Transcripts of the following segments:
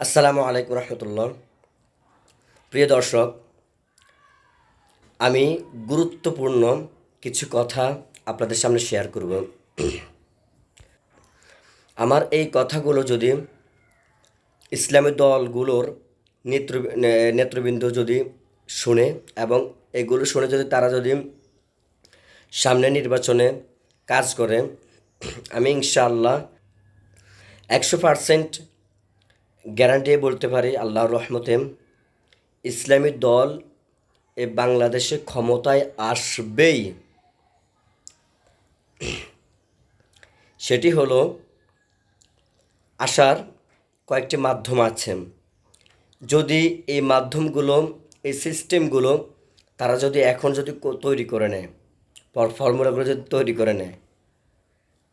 আসসালামু আলাইকুম রহমতুল্লাহ। প্রিয় দর্শক, আমি গুরুত্বপূর্ণ কিছু কথা আপনাদের সামনে শেয়ার করব। আমার এই কথাগুলো যদি ইসলামী দলগুলোর নেতৃ নেতৃবৃন্দ যদি শুনে এবং এগুলো শুনে যদি তারা যদি সামনে নির্বাচনে কাজ করে, আমি ইনশাআল্লাহ একশো পারসেন্ট গ্যারান্টি বলতে পারি আল্লাহর রহমতে ইসলামী দল এ বাংলাদেশে ক্ষমতায় আসবেই। সেটি হলো আসার কয়েকটি মাধ্যম আছে। যদি এই মাধ্যমগুলো, এই সিস্টেমগুলো তারা যদি এখন যদি তৈরি করে নেয় ফর- ফর্মুলাগুলো যদি তৈরি করে নেয়,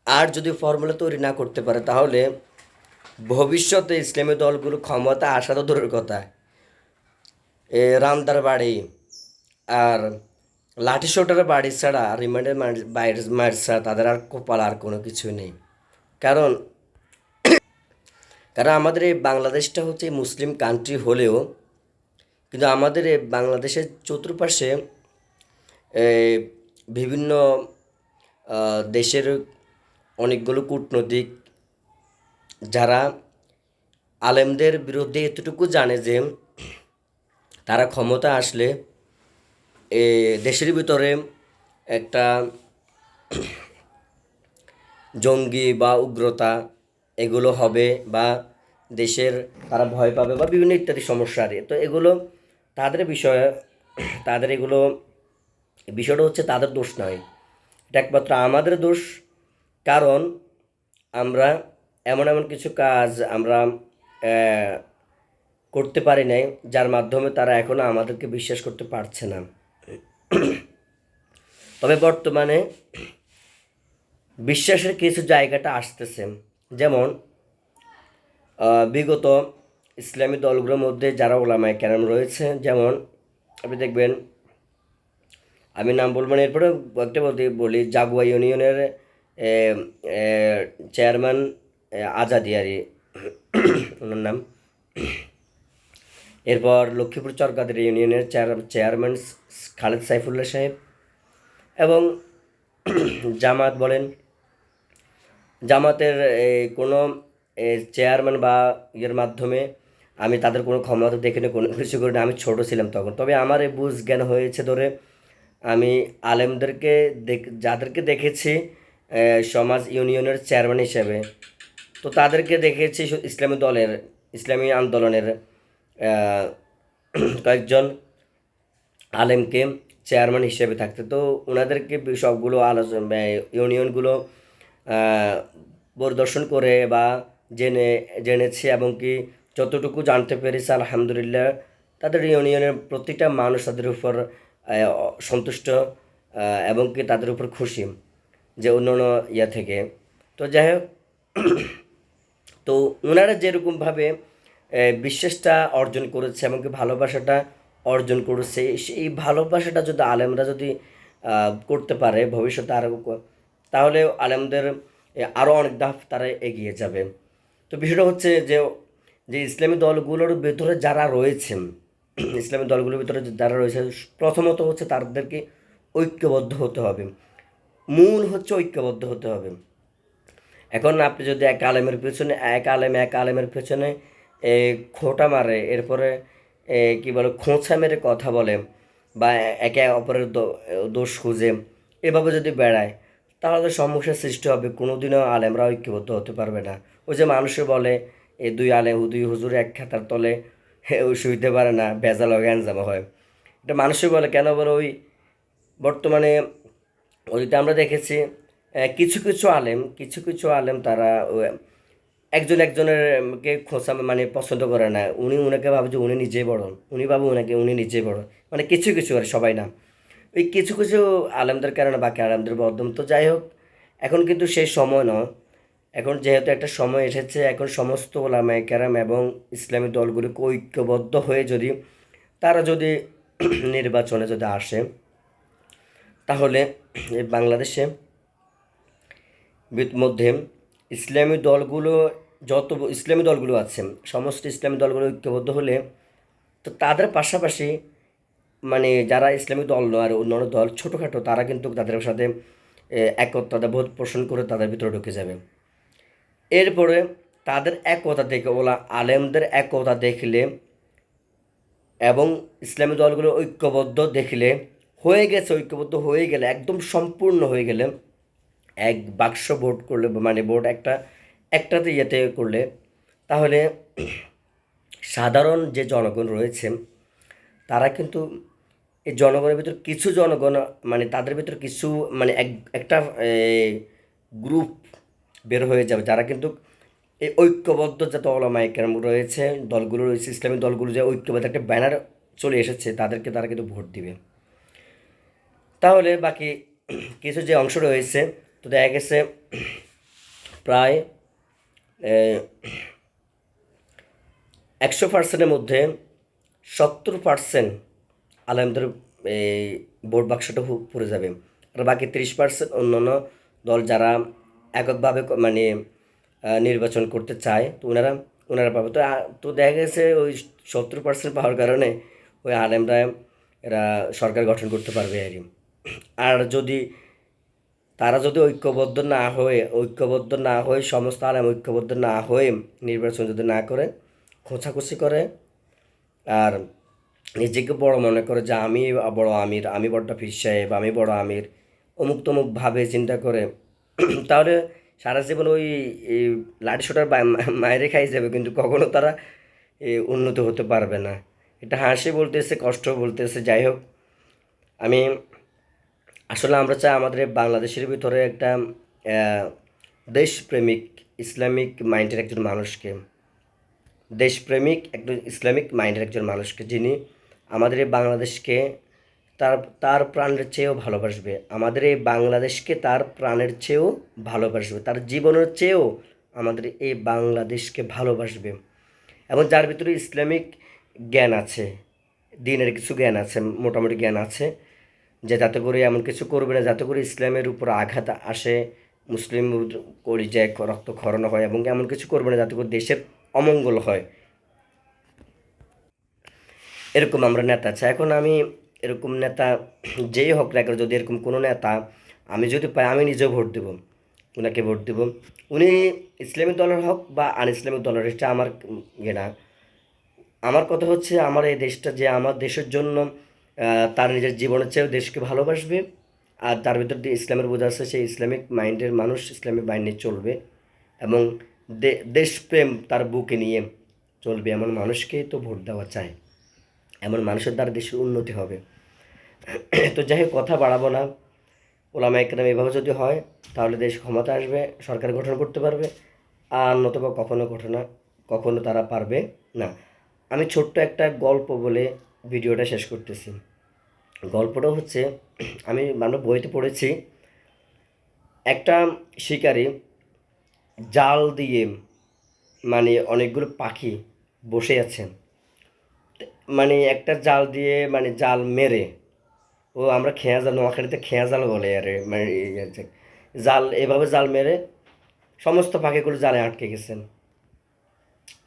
আর যদি ফর্মুলা তৈরি না করতে পারে, তাহলে ভবিষ্যতে ইসলামী দলগুলো ক্ষমতা আসা তো দূরের কথা। এ, রামদার বাড়ি আর লাঠি শোটার বাড়ি ছাড়া রিমান্ডের বাইরে মার ছাড়া তাদের আর কপাল আর কোনো কিছু নেই। কারণ কারণ আমাদের এই বাংলাদেশটা হচ্ছে মুসলিম কান্ট্রি হলেও কিন্তু আমাদের এই বাংলাদেশের চতুর্পাশে বিভিন্ন দেশের অনেকগুলো কূটনৈতিক যারা আলেমদের বিরুদ্ধে এতটুকু জানে যে তারা ক্ষমতা আসলে এ দেশের ভিতরে একটা জঙ্গি বা উগ্রতা এগুলো হবে বা দেশের তারা ভয় পাবে বা বিভিন্ন ইত্যাদি সমস্যা আর তো এগুলো তাদের বিষয়ে, তাদের এগুলো, বিষয়টা হচ্ছে তাদের দোষ নয়। এটা একমাত্র আমাদের দোষ। কারণ আমরা এমন এমন কিছু কাজ আমরা করতে পারি নাই, যার মাধ্যমে তারা এখনও আমাদেরকে বিশ্বাস করতে পারছে না। তবে বর্তমানে বিশ্বাসের কিছু জায়গাটা আসতেছে। যেমন বিগত ইসলামী দলগুলোর মধ্যে যারা ওলামায় কেরাম রয়েছে, যেমন, আপনি দেখবেন, আমি নাম বলব না এরপরে একটা বলতে বলি, জাগুয়া ইউনিয়নের চেয়ারম্যান আজাদিয়ারি ওনার নাম। এরপর লক্ষ্মীপুর চরকাদের ইউনিয়নের চেয়ার চেয়ারম্যান খালেদ সাইফুল্লাহ সাহেব এবং জামাত বলেন, জামাতের কোনো চেয়ারম্যান বা ইয়ের মাধ্যমে আমি তাদের কোনো ক্ষমতা দেখিনি, কোনো কিছু করিনি, আমি ছোট ছিলাম তখন। তবে আমার এই বুঝ জ্ঞান হয়েছে ধরে আমি আলেমদেরকে দেখ যাদেরকে দেখেছি সমাজ ইউনিয়নের চেয়ারম্যান হিসেবে তো তাদেরকে দেখেছি ইসলামী দলের, ইসলামী আন্দোলনের কয়েকজন আলেমকে চেয়ারম্যান হিসেবে থাকতে। তো ওনাদেরকে সবগুলো আলোচনা ইউনিয়নগুলো পরিদর্শন করে বা জেনে, জেনেছি এবং কি যতটুকু জানতে পেরেছি, আলহামদুলিল্লাহ তাদের ইউনিয়নের প্রতিটা মানুষ তাদের উপর সন্তুষ্ট এবং কি তাদের উপর খুশি যে অন্য অন্য ইয়া থেকে। তো যাই হোক তো ওনারা যেরকমভাবে বিশ্বাসটা অর্জন করেছে এমনকি ভালোবাসাটা অর্জন করেছে সেই ভালোবাসাটা যদি আলেমরা যদি করতে পারে ভবিষ্যতে আরও তাহলে আলেমদের আরও অনেক ধাপ তারা এগিয়ে যাবে। তো বিষয়টা হচ্ছে যে যে ইসলামী দলগুলোর ভেতরে যারা রয়েছেন, ইসলামী দলগুলোর ভিতরে যারা রয়েছে, প্রথমত হচ্ছে তাদেরকে ঐক্যবদ্ধ হতে হবে। মূল হচ্ছে ঐক্যবদ্ধ হতে হবে। এখন আপনি যদি এক আলেমের পেছনে এক আলেম এক আলেমের পেছনে এ, খোঁটা মারে এরপরে এ, কি বলে খোঁচা মেরে কথা বলে বা একে অপরের দোষ খুঁজে এভাবে যদি বেড়ায় তাহলে সমস্যার সৃষ্টি হবে কোনোদিনও আলেমরা ঐক্যবদ্ধ হতে পারবে না। ওই যে মানুষে বলে এই দুই আলেম দুই হুজুর এক খাতার তলে ওই শুইতে পারে না ভেজাল হয় গ্যাঞ্জামা হয়। এটা মানুষই বলে কেন বলে ওই বর্তমানে ওইটা আমরা দেখেছি কিছু কিছু আলেম, কিছু কিছু আলেম তারা একজন একজনের কে খোঁচা মানে পছন্দ করে না। উনি উনাকে ভাবে যে উনি নিজেই বড়। উনি ভাবে উনাকে, উনি নিজেই বড়। মানে কিছু কিছু আর সবাই না ওই কিছু কিছু আলেমদের কারণে বাকি আলেমদের বদম তো যাই হোক, এখন কিন্তু সেই সময় নয়। এখন যেহেতু একটা সময় এসেছে, এখন সমস্ত ওলামায় কেরাম এবং ইসলামী দলগুলিকে ঐক্যবদ্ধ হয়ে যদি তারা যদি নির্বাচনে যদি আসে, তাহলে বাংলাদেশে মধ্যে ইসলামী দলগুলো যত ইসলামী দলগুলো আছে সমস্ত ইসলামী দলগুলো ঐক্যবদ্ধ হলে তো তাদের পাশাপাশি মানে যারা ইসলামিক দল নয় আর অন্যান্য দল ছোটোখাটো তারা কিন্তু তাদের সাথে এ, একতা বোধ পোষণ করে তাদের ভিতরে ঢুকে যাবে। এরপরে তাদের একতা দেখে ওলা আলেমদের একতা দেখলে এবং ইসলামী দলগুলো ঐক্যবদ্ধ দেখলে হয়ে গেছে ঐক্যবদ্ধ হয়ে গেলে একদম সম্পূর্ণ হয়ে গেলে এক বাক্স ভোট করলে মানে ভোট একটা, একটাতে ইয়েতে করলে, তাহলে সাধারণ যে জনগণ রয়েছে, তারা কিন্তু এই জনগণের ভিতর কিছু জনগণ মানে তাদের ভিতর কিছু মানে এক, একটা গ্রুপ বের হয়ে যাবে, যারা কিন্তু এই ঐক্যবদ্ধ যত ওলামাইকেরাম রয়েছে, দলগুলো রয়েছে, ইসলামী দলগুলো যে ঐক্যবদ্ধ একটা ব্যানার চলে এসেছে, তাদেরকে তারা কিন্তু ভোট দিবে। তাহলে বাকি কিছু যে অংশ রয়েছে তো দেখা গেছে প্রায় একশো পার্সেন্টের মধ্যে সত্তর পার্সেন্ট আলেমদের এই ভোট বাক্সটা পড়ে যাবে। আর বাকি তিরিশ পার্সেন্ট অন্যান্য দল যারা এককভাবে মানে নির্বাচন করতে চায়, তো ওনারা ওনারা পাবে। তো তো দেখা গেছে ওই সত্তর পার্সেন্ট পাওয়ার কারণে ওই আলেমরা এরা সরকার গঠন করতে পারবে আর আর যদি তারা যদি ঐক্যবদ্ধ না হয়ে, ঐক্যবদ্ধ না হয়ে সমস্ত আলেম ঐক্যবদ্ধ না হয়ে নির্বাচন যদি না করে, খোঁচাখুচি করে, আর নিজেকে বড় মনে করে যে আমি বড় আমির, আমি বড়টা ফির সাহেব, আমি বড় আমির অমুক তমুক ভাবে চিন্তা করে, তাহলে সারা জীবন ওই লাঠি শোটার মায়েরে খাই যাবে, কিন্তু কখনো তারা উন্নত হতে পারবে না। এটা হাসি বলতেছে, কষ্ট বলতেছে, যাই হোক। আমি আসলে আমরা চাই আমাদের বাংলাদেশের ভিতরে একটা দেশপ্রেমিক, ইসলামিক মাইন্ডের একজন মানুষকে। দেশপ্রেমিক একজন, ইসলামিক মাইন্ডের একজন মানুষকে যিনি আমাদের এই বাংলাদেশকে তার তার প্রাণের চেয়েও ভালোবাসবে। আমাদের এই বাংলাদেশকে তার প্রাণের চেয়েও ভালোবাসবে। তার জীবনের চেয়েও আমাদের এই বাংলাদেশকে ভালোবাসবে। এবং যার ভিতরে ইসলামিক জ্ঞান আছে, দিনের কিছু জ্ঞান আছে, মোটামুটি জ্ঞান আছে যে যাতে করে এমন কিছু করবে না, যাতে করে ইসলামের উপর আঘাত আসে, মুসলিম করি যে রক্ত খরণ হয় এবং এমন কিছু করবে না, যাতে করে দেশের অমঙ্গল হয়। এরকম আমরা নেতা চাই। এখন আমি এরকম নেতা যেই হোক না কেন, যদি এরকম কোনো নেতা আমি যদি পাই, আমি নিজেও ভোট দেব। ওনাকে ভোট দেব। উনি ইসলামিক দলের হোক বা আন ইসলামিক দলের, এটা আমার ইয়ে না আমার কথা হচ্ছে, আমার এই দেশটা যে আমার দেশের জন্য তার নিজের জীবনের চেয়েও দেশকে ভালোবাসবে আর তার ভিতর দিয়ে ইসলামের বোঝা আছে সেই ইসলামিক মাইন্ডের মানুষ, ইসলামিক মাইন্ডে চলবে এবং দেশপ্রেম তার বুকে নিয়ে চলবে। এমন মানুষকে তো ভোট দেওয়া চায় এমন মানুষের দ্বারা দেশের উন্নতি হবে। তো যাই কথা বাড়াবো না। ওলামা একরাম এভাবে যদি হয়, তাহলে দেশ ক্ষমতা আসবে, সরকার গঠন করতে পারবে, আর নতুবা কখনো ঘটনা কখনো তারা পারবে না। আমি ছোট্ট একটা গল্প বলে ভিডিওটা শেষ করতেছি। গল্পটা হচ্ছে, আমি আমরা বইতে পড়েছি, একটা শিকারী জাল দিয়ে মানে অনেকগুলো পাখি বসে আছে। মানে একটা জাল দিয়ে মানে জাল মেরে, ও আমরা খেয়া জাল নোয়াখালীতে খেয়া জাল বলে, আরে মানে জাল, এভাবে জাল মেরে সমস্ত পাখিগুলো জালে আটকে গেছেন।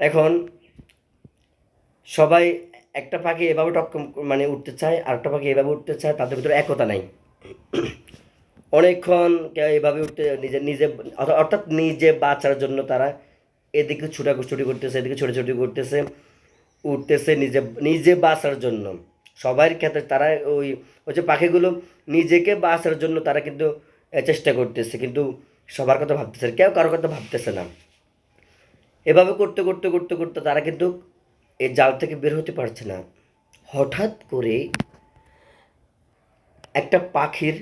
এখন সবাই একটা পাখি এভাবে টক মানে উঠতে চায়, আরেকটা পাখি এভাবে উঠতে চায়, তাদের ভিতরে একতা নাই অনেকক্ষণ কেউ এভাবে উঠতে নিজে নিজে, অর্থাৎ- নিজে বাঁচার জন্য তারা এদিকে ছুটাছুটি করতেছে, এদিকে ছোটাছুটি করতেছে, উঠতেছে নিজে নিজে বাঁচার জন্য সবার ক্ষেত্রে তারা ওই ওই যে পাখিগুলো নিজেকে বাঁচার জন্য তারা কিন্তু চেষ্টা করতেছে, কিন্তু সবার কথা ভাবতেছে। কেউ কারোর কথা ভাবতেছে না এভাবে করতে করতে করতে করতে তারা কিন্তু এই জাল থেকে বের হতে পারছে না। হঠাৎ করে একটা পাখির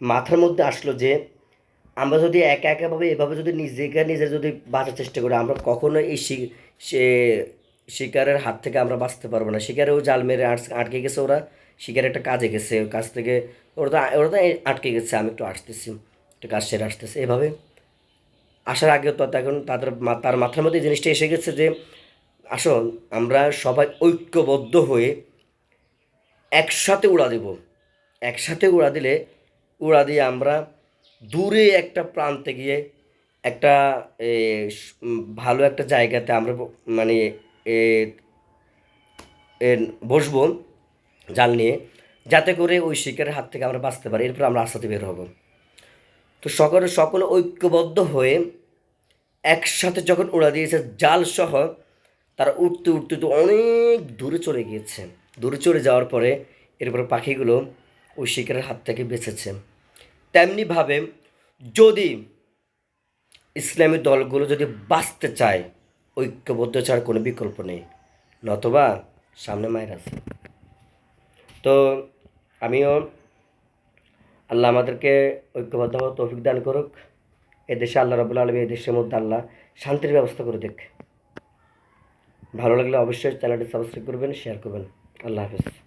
মাথার মধ্যে আসলো যে, আমরা যদি একা একাভাবে এভাবে যদি নিজেকে নিজে যদি বাঁচার চেষ্টা করি, আমরা কখনো এই সে শিকারের হাত থেকে আমরা বাঁচতে পারব না। শিকারেও জাল মেরে আটকে গেছে ওরা। শিকার একটা কাজে গেছে কাজ থেকে ওরা তো ওরা তো আটকে গেছে, আমি একটু আসতেছি, একটু কাজ সেরে আসতেছে। এভাবে আসার আগেও তো এখন তাদের তার মাথার মধ্যে এই জিনিসটা এসে গেছে যে আসো আমরা সবাই ঐক্যবদ্ধ হয়ে একসাথে উড়া দেব। একসাথে উড়া দিলে, উড়া দিয়ে আমরা দূরে একটা প্রান্তে গিয়ে একটা ভালো একটা জায়গাতে আমরা মানে বসবো জাল নিয়ে, যাতে করে ওই শিকারের হাত থেকে আমরা বাঁচতে পারি। এরপর আমরা রাস্তাতে বের হব। তো সকলে সকলে ঐক্যবদ্ধ হয়ে একসাথে যখন উড়া দিয়েছে, জাল সহ তারা উঠতে উঠতে তো অনেক দূরে চলে গিয়েছে। দূরে চলে যাওয়ার পরে এরপর পাখিগুলো ওই শিকারের হাত থেকে বেঁচেছে। তেমনিভাবে যদি ইসলামী দলগুলো যদি বাঁচতে চায়, ঐক্যবদ্ধ ছাড়া কোনো বিকল্প নেই, নতবা সামনে মায়ের আছে। তো আমিও আল্লাহ আমাদেরকে ঐক্যবদ্ধ তৌফিক দান করুক। এদেশে আল্লাহ রবুল্লা আলমী এদেশের মধ্যে আল্লাহ শান্তির ব্যবস্থা করে দেখ ভালো লাগলে অবশ্যই চ্যানেলটি সাবস্ক্রাইব করবেন শেয়ার করবেন। আল্লাহ হাফিজ।